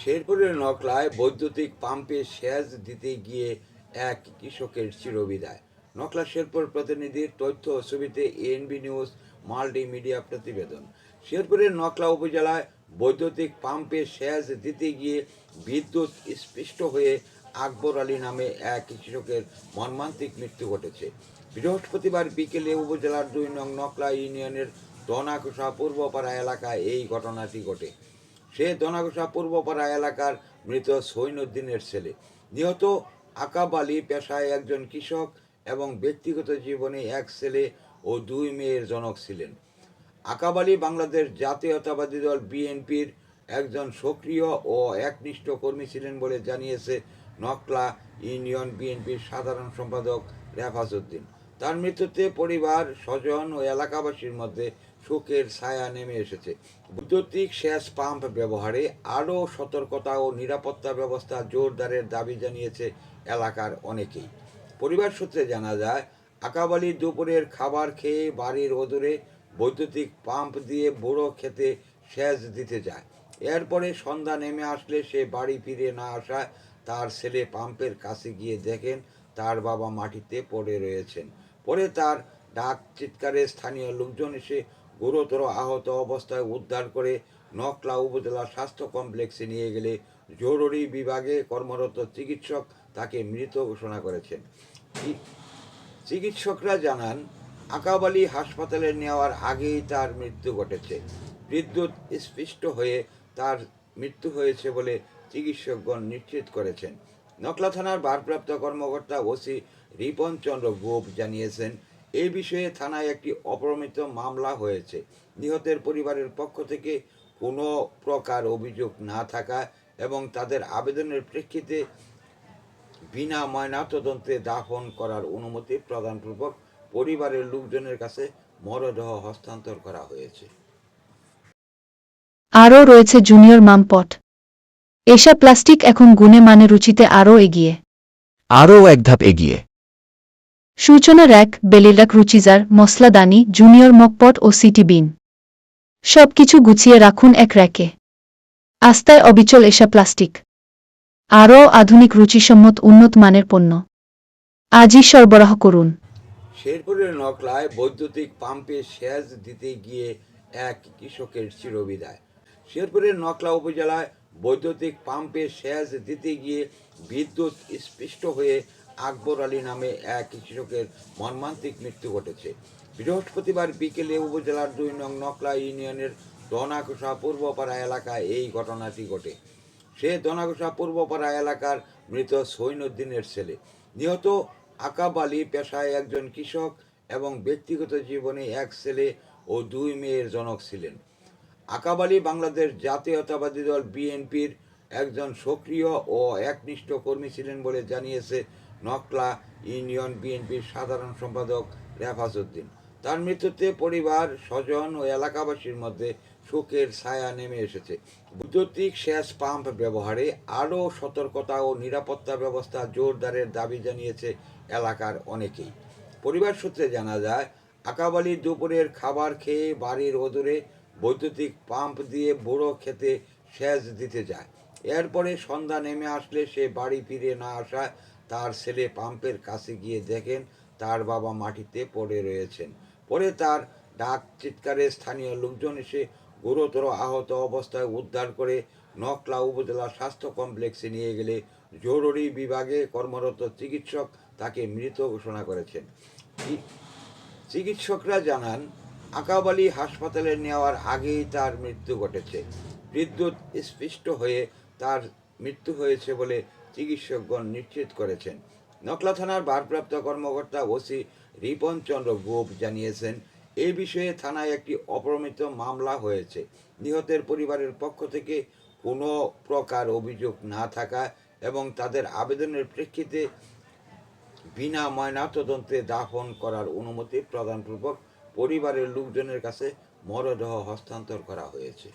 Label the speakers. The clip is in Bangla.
Speaker 1: শেরপুরের নকলায় বৈদ্যুতিক পাম্পে সেচ দিতে গিয়ে এক কৃষকের চিরবিদায়। নকলা শেরপুর প্রতিনিধির তথ্য ও ছবিতে এএনবি নিউজ মাল্টিমিডিয়া প্রতিবেদন। শেরপুরের নকলা উপজেলায় বৈদ্যুতিক পাম্পে সেচ দিতে গিয়ে বিদ্যুৎ স্পৃষ্ট হয়ে আকবর আলী নামে এক কৃষকের মর্মান্তিক মৃত্যু ঘটেছে। বৃহস্পতিবার বিকেলে উপজেলার দুই নং নকলা ইউনিয়নের দনাকুষা পূর্বপাড়া এলাকায় এই ঘটনাটি ঘটে। সে দনাঘোষা পূর্বপাড়া এলাকার মৃত সৈনুদ্দিনের ছেলে। নিহত আকাব আলী পেশায় একজন কৃষক এবং ব্যক্তিগত জীবনে এক ছেলে ও দুই মেয়ের জনক ছিলেন। আকাব আলী বাংলাদেশ জাতীয়তাবাদী দল বিএনপির একজন সক্রিয় ও একনিষ্ঠ কর্মী ছিলেন বলে জানিয়েছে নকলা ইউনিয়ন বিএনপির সাধারণ সম্পাদক রেফাজ উদ্দিন। তার মৃত্যুতে পরিবার, স্বজন ও এলাকাবাসীর মধ্যে শোকের ছায়া নেমে এসেছে। বৈদ্যুতিক সেচ পাম্প ব্যবহারে আরও সতর্কতা ও নিরাপত্তা ব্যবস্থা জোরদারের দাবি জানিয়েছে এলাকার অনেকেই। পরিবার সূত্রে জানা যায়, আকাবালি দুপুরের খাবার খেয়ে বাড়ির অদূরে বৈদ্যুতিক পাম্প দিয়ে বুড়ো খেতে সেচ দিতে যায়। এরপরে সন্ধ্যা নেমে আসলে সে বাড়ি ফিরে না আসায় তার ছেলে পাম্পের কাছে গিয়ে দেখেন তার বাবা মাটিতে পড়ে রয়েছেন। পরে তার ডাক চিৎকারে স্থানীয় লোকজন এসে গুরুতর আহত অবস্থায় উদ্ধার করে নকলা উপজেলা স্বাস্থ্য কমপ্লেক্সে নিয়ে গেলে জরুরি বিভাগে কর্মরত চিকিৎসক তাকে মৃত ঘোষণা করেছেন। চিকিৎসকরা জানান, আকাবালি হাসপাতালে নেওয়ার আগেই তার মৃত্যু ঘটেছে। বিদ্যুৎ স্পৃষ্ট হয়ে তার মৃত্যু হয়েছে বলে চিকিৎসকগণ নিশ্চিত করেছেন। নকলা থানার ভারপ্রাপ্ত কর্মকর্তা ওসি রিপন চন্দ্র গোপ জানিয়েছেন এই বিষয়ে থানায় একটি অপরমিত মামলা হয়েছে। নিহতের পরিবারের পক্ষ থেকে কোনো প্রকার অভিযোগ না থাকা এবং তাদের আবেদনের প্রেক্ষিতে বিনা ময়নাতদন্তে দাফন করার অনুমতি প্রদানপূর্বক পরিবারের লোকজনের কাছে মরদেহ হস্তান্তর করা হয়েছে।
Speaker 2: আরও রয়েছে জুনিয়র মামপট। এশা প্লাস্টিক এখন গুণে মানে রুচিতে আরও এগিয়ে।
Speaker 3: আরও এক ধাপ এগিয়ে।
Speaker 2: সূচনা র্যাক, বেলিলাক রুচিজার মশলাদানি জুনিয়র মকপট ও সিটি বিন। সবকিছু গুছিয়ে রাখুন এক র্যাকে। আস্তায় অবিচল এসা প্লাস্টিক। আরও আধুনিক রুচিসম্মত উন্নত মানের পণ্য। আজই সরবরাহ করুন।
Speaker 1: শেরপুরের নকলায় বৈদ্যুতিক পাম্পে সেচ দিতে গিয়ে এক কৃষকের চিরবিদায়। শেরপুরের নকলা উপজেলায় বৈদ্যুতিক পাম্পে সেচ দিতে গিয়ে বিদ্যুৎ স্পৃষ্ট হয়ে আকবর আলী নামে এক কৃষকের মর্মান্তিক মৃত্যু ঘটেছে। বৃহস্পতিবার বিকেলে উপজেলার দুই নং নকলা ইউনিয়নের দনাকুষা পূর্বপাড়া এলাকায় এই ঘটনাটি ঘটে। সে দনাঘোষা পূর্বপাড়া এলাকার মৃত সৈনুদ্দিনের ছেলে। নিহত আকাব আলী পেশায় একজন কৃষক এবং ব্যক্তিগত জীবনে এক ছেলে ও দুই মেয়ের জনক ছিলেন। আকাব আলী বাংলাদেশ জাতীয়তাবাদী দল বিএনপির একজন সক্রিয় ও একনিষ্ঠ কর্মী ছিলেন বলে জানিয়েছে নকলা ইউনিয়ন বিএনপির সাধারণ সম্পাদক রেফাজ উদ্দিন তার মৃত্যুতে পরিবার, স্বজন ও এলাকাবাসীর মধ্যে শোকের ছায়া নেমে এসেছে। বৈদ্যুতিক সেচ পাম্প ব্যবহারে আরও সতর্কতা ও নিরাপত্তা ব্যবস্থা জোরদারের দাবি জানিয়েছে এলাকার অনেকেই। পরিবার সূত্রে জানা যায়, আকাবালি দুপুরের খাবার খেয়ে বাড়ির অদূরে বৈদ্যুতিক পাম্প দিয়ে বুড়ো খেতে সেচ দিতে যায়। এরপরে সন্ধ্যা নেমে আসলে সে বাড়ি ফিরে না আসায় তার ছেলে পাম্পের কাছে গিয়ে দেখেন তার বাবা মাটিতে পড়ে রয়েছেন। পরে তার ডাক চিৎকারে স্থানীয় লোকজন এসে গুরুতর আহত অবস্থায় উদ্ধার করে নকলা উপজেলা স্বাস্থ্য কমপ্লেক্সে নিয়ে গেলে জরুরি বিভাগে কর্মরত চিকিৎসক তাকে মৃত ঘোষণা করেছেন। চিকিৎসকরা জানান আকাব আলী হাসপাতালে নেওয়ার আগেই তার মৃত্যু ঘটেছে। বিদ্যুৎ স্পৃষ্ট হয়ে তার মৃত্যু হয়েছে বলে চিকিৎসকগণ নিশ্চিত করেছেন। নকলা থানার ভারপ্রাপ্ত কর্মকর্তা ওসি রিপন চন্দ্র গোপ জানিয়েছেন এই বিষয়ে থানায় একটি অপরমিত মামলা হয়েছে। নিহতের পরিবারের পক্ষ থেকে কোনো প্রকার অভিযোগ না থাকা এবং তাদের আবেদনের প্রেক্ষিতে বিনা ময়নাতদন্তে দাফন করার অনুমতি প্রদানপূর্বক পরিবারের লোকজনের কাছে মরদেহ হস্তান্তর করা হয়েছে।